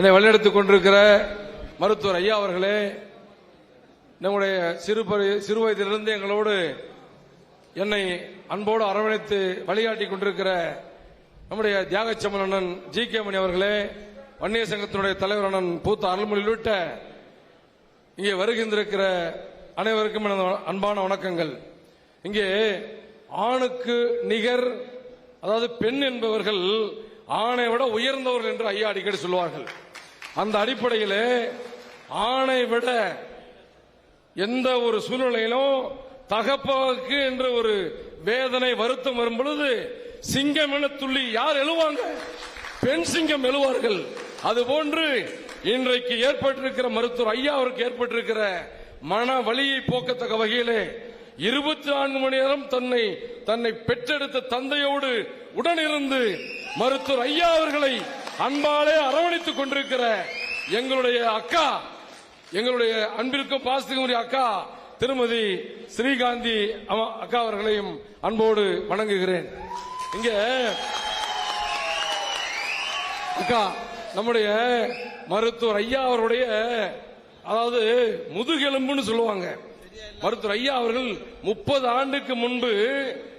என்னை வழிநடத்திக் கொண்டிருக்கிற மருத்துவர் ஐயா அவர்களே நம்முடைய சிறு சிறு வயதிலிருந்து எங்களோடு என்னை அன்போடு அரவணைத்து வழிகாட்டி கொண்டிருக்கிற நம்முடைய தியாகச்சமன் அண்ணன் ஜி கே மணி அவர்களே வன்னிய சங்கத்தினுடைய தலைவர் அண்ணன் பூத்த அருள்மொழி உள்ளிட்ட இங்கே வருகின்றிருக்கிற அனைவருக்கும் எனது அன்பான வணக்கங்கள். இங்கே ஆணுக்கு நிகர் அதாவது பெண் என்பவர்கள் ஆணை விட உயர்ந்தவர்கள் என்று ஐயா அடிக்கடி சொல்லுவார்கள். அந்த அடிப்படையில் ஆணை விட எந்த ஒரு சூழ்நிலையிலும் தகப்பாவுக்கு என்ற ஒரு வேதனை வருத்தம் வரும் பொழுது சிங்கம் என துள்ளி யார் எழுவாங்க? பெண் சிங்கம் எழுவார்கள். அதுபோன்று இன்றைக்கு ஏற்பட்டிருக்கிற மருத்துவர் ஐயா அவருக்கு ஏற்பட்டிருக்கிற மன வழியை போக்கத்தக்க வகையிலே இருபத்தி நான்கு மணி நேரம் தன்னை தன்னை பெற்றெடுத்த தந்தையோடு உடனிருந்து மருத்துவர் ஐயா அவர்களை அன்பாலே அரவணைத்துக் கொண்டிருக்கிற எங்களுடைய அக்கா எங்களுடைய அன்பிற்கும் பாசத்துக்கும் அக்கா திருமதி ஸ்ரீகாந்தி அம்மா- அக்கா அவர்களையும் அன்போடு வணங்குகிறேன். இங்க அக்கா நம்முடைய மருத்துவர் ஐயா அவருடைய அதாவது முதுகெலும்புன்னு சொல்லுவாங்க. மருத்துவர் ஐயா அவர்கள் முப்பது ஆண்டுக்கு முன்பு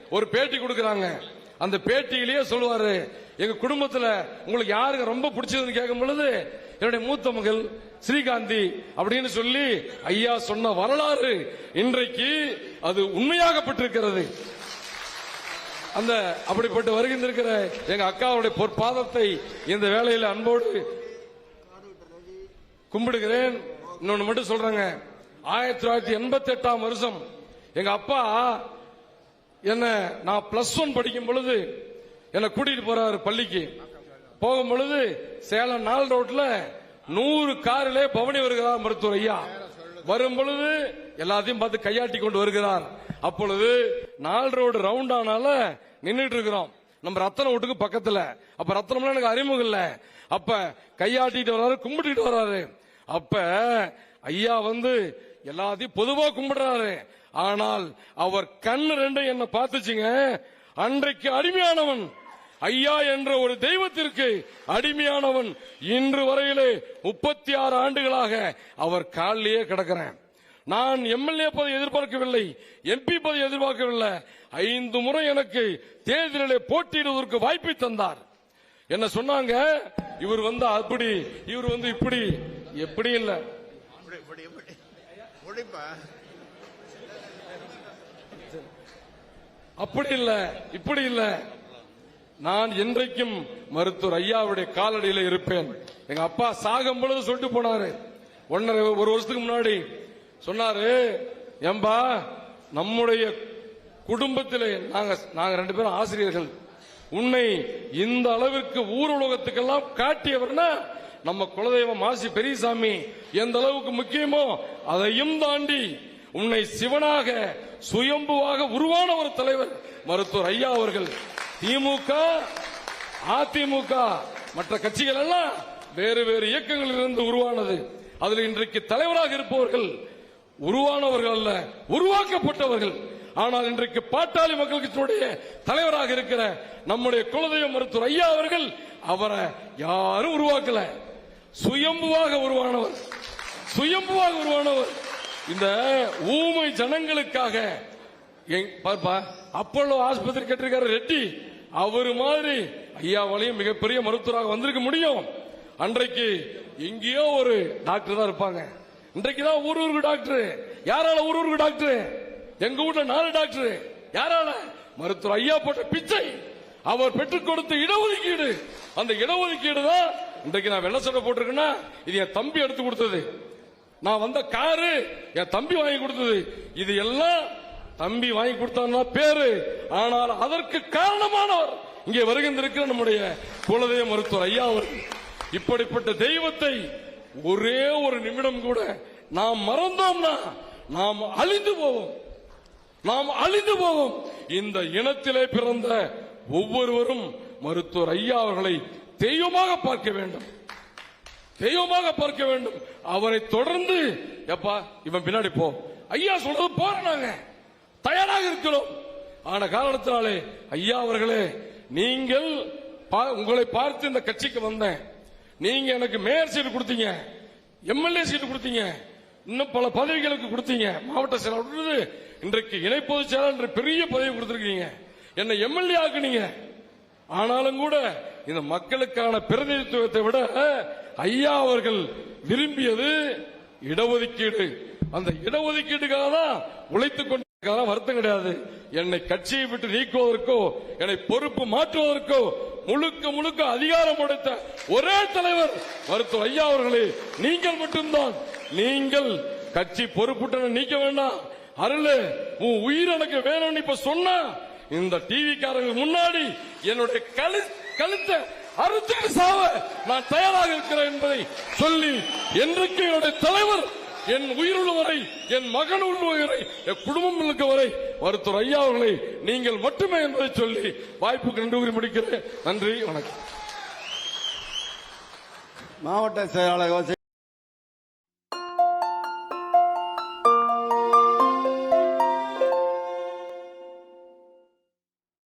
ஒரு பேட்டி கொடுக்கிறாங்க. அந்த பேட்டியிலேயே சொல்லுவாரு எங்க குடும்பத்துல உங்களுக்கு யாருக்கு ரொம்ப பிடிச்சதுன்னு கேட்கும் பொழுது என்னுடைய மூத்த மகள் ஸ்ரீகாந்தி அப்படின்னு சொல்லி ஐயா சொன்ன வரலாறு இன்றைக்கு அது உண்மையாகப்பட்டிருக்கிறது. அந்த அப்படிப்பட்டு வருகின்றிருக்கிற எங்க அக்காவுடைய பொற்பாதத்தை இந்த வேலையில அன்போடு கும்பிடுகிறேன். இன்னொன்னு மட்டும் சொல்றேங்க. ஆயிரத்தி தொள்ளாயிரத்தி எண்பத்தி எட்டாம் வருஷம் எங்க அப்பா என்ன நான் பிளஸ் ஒன் படிக்கும் பொழுது என்னை கூட்டிட்டு போறாரு பள்ளிக்கு. போகும் பொழுது சேலம் நாள் ரோட்ல நூறு காரிலே பவனி வருகிறார் மருத்துவர் ஐயா. வரும் பொழுது எல்லாத்தையும் பார்த்து கையாட்டி கொண்டு வருகிறார். அப்பொழுது நாள் ரோடு ரவுண்ட் ஆனால நின்றுட்டு இருக்கிறோம். நம்ம ரத்தன வீட்டுக்கு பக்கத்துல. அப்ப ரத்தனம்லாம் எனக்கு அறிமுகம் இல்ல. அப்ப கையாட்டிட்டு வர்றாரு கும்பிட்டுட்டு வர்றாரு. அப்ப ஐயா வந்து எல்லாத்தையும் பொதுவா கும்பிடுறாரு. ஆனால் அவர் கண் ரெண்டும் என்ன பார்த்துச்சுங்க. அன்றைக்கு அடிமையானவன். ஐயா என்ற ஒரு தெய்வத்திற்கு அடிமையானவன் இன்று வரையிலே முப்பத்தி ஆறு ஆண்டுகளாக அவர் காலிலேயே கிடக்கிறேன் நான் எம்எல்ஏ பதவி எதிர்பார்க்கவில்லை எம்பி பதவி எதிர்பார்க்கவில்லை. ஐந்து முறை எனக்கு தேர்தலிலே போட்டியிடுவதற்கு வாய்ப்பை தந்தார். என்ன சொன்னாங்க? இவர் வந்து அப்படி இவர் வந்து இப்படி எப்படி இல்லை. அப்படி இல்ல இப்படி இல்ல. நான் என்றைக்கும் மருத்துவர் ஐயாவுடைய காலடியில் இருப்பேன். எங்க அப்பா சாகும் பொழுது சொல்லிட்டு போனாரு. ஒன்னரை ஒரு வருஷத்துக்கு முன்னாடி சொன்னாரு ஏம்பா நம்முடைய குடும்பத்திலே நாங்க நாங்க ரெண்டு பேரும் ஆசிரியர்கள். உன்னை இந்த அளவிற்கு ஊர் உலகத்துக்கெல்லாம் காட்டியவர்னா நம்ம குலதெய்வம் மாசி பெரியசாமி. எந்த அளவுக்கு முக்கியமோ அதையும் தாண்டி உன்னை சிவனாக சுயம்புவாக உருவான ஒரு தலைவர் மருத்துவர் ஐயா அவர்கள். திமுக அதிமுக மற்ற கட்சிகள் எல்லாம் வேறு வேறு இயக்கங்களில் இருந்து உருவானது. அதில் இன்றைக்கு தலைவராக இருப்பவர்கள் உருவானவர்கள் அல்ல உருவாக்கப்பட்டவர்கள். ஆனால் இன்றைக்கு பாட்டாளி மக்கள் தலைவராக இருக்கிற நம்முடைய குலதெய்வ மருத்துவர் ஐயா அவர்கள் அவரை யாரும் உருவாக்கல. சுயம்புவாக உருவானவர். சுயம்புவாக உருவானவர். இந்த ஊமை ஜனங்களுக்காக எங்- அப்பல்லோ ஆஸ்பத்திரி கட்டிருக்காரு ரெட்டி. அவர் மாதிரி ஐயாவாலையும் மிகப்பெரிய மருத்துவராக வந்திருக்க முடியும். அன்றைக்கு எங்கேயோ ஒரு டாக்டர் தான் இருப்பாங்க. இன்றைக்கு தான் ஊர் ஊருக்கு டாக்டர். யாரால ஊர் ஊருக்கு டாக்டர்? எங்க ஊர்ல நாலு டாக்டர். யாரால? மருத்துவர் ஐயா போட்ட பிச்சை. அவர் பெற்றுக் கொடுத்த இடஒதுக்கீடு. அந்த இடஒதுக்கீடு தான் இன்றைக்கு நான் வெள்ள சட்டை போட்டிருக்கேன்னா இது என் தம்பி எடுத்து கொடுத்தது. நான் வந்த காரு என் தம்பி வாங்கி கொடுத்தது. இது எல்லாம் தம்பி வாங்கி கொடுத்தான்னா பேரு. ஆனால் அதற்கு காரணமானவர் இங்கே வருகின்றிருக்கிற நம்முடைய குலதெய்வ மருத்துவர் ஐயா அவர்கள். இப்படிப்பட்ட தெய்வத்தை ஒரே ஒரு நிமிடம் கூட நாம் மறந்தோம்னா நாம் அழிந்து போவோம். நாம் அழிந்து போவோம். இந்த இனத்திலே பிறந்த ஒவ்வொருவரும் மருத்துவர் ஐயா அவர்களை தெய்வமாக பார்க்க வேண்டும். தெய்வமாக பார்க்க வேண்டும். அவரை தொடர்ந்து எப்பா இவன் பின்னாடி போ. ஐயா சொல்றது போறாங்க தயாராக இருக்கிறோம். ஆன காரணத்தினாலே ஐயா அவர்களே நீங்கள் பா- உங்களை பார்த்து இந்த கட்சிக்கு வந்தேன். நீங்க எனக்கு மேயர் சீட்டு கொடுத்தீங்க எம்எல்ஏ சீட்டு கொடுத்தீங்க இன்னும் பல பதவிகளுக்கு கொடுத்தீங்க. மாவட்ட செயலாளர் இன்றைக்கு இணை பொதுச் செயலாளர் என்ற பெரிய பதவி கொடுத்திருக்கீங்க. என்னை எம்எல்ஏ ஆக்குனீங்க. ஆனாலும் கூட இந்த மக்களுக்கான பிரதிநிதித்துவத்தை விட ஐயா அவர்கள் விரும்பியது இடஒதுக்கீடு. அந்த இடஒதுக்கீடுக்காக தான் உழைத்துக் அதெல்லாம் வருத்தம் கிடையாது. என்னை கட்சியை விட்டு நீக்குவதற்கோ என்னை பொறுப்பு மாற்றுவதற்கோ முழுக்க முழுக்க அதிகாரம் படைத்த ஒரே தலைவர் மருத்துவர் ஐயா அவர்களே நீங்கள் மட்டும்தான். நீங்கள் கட்சி பொறுப்புட்டனை நீக்க வேண்டாம். அருளு உன் உயிர் எனக்கு வேணும்னு இப்ப சொன்னா இந்த டிவி காரங்க முன்னாடி என்னுடைய கழு கழுத்தை அறுத்துட்டு சாவ நான் தயாராக இருக்கிறேன் என்பதை சொல்லி என்றைக்கு என்னுடைய தலைவர் என் உயிருள்ள வரை என் மகன் உள்ள வரை என் குடும்பம் இருக்க வரை மருத்துவர் ஐயா அவர்களை நீங்கள் மட்டுமே என்பதை சொல்லி வாய்ப்புக்கு நன்றி கூறி முடிக்கிறேன். நன்றி வணக்கம். மாவட்ட செயலாளர்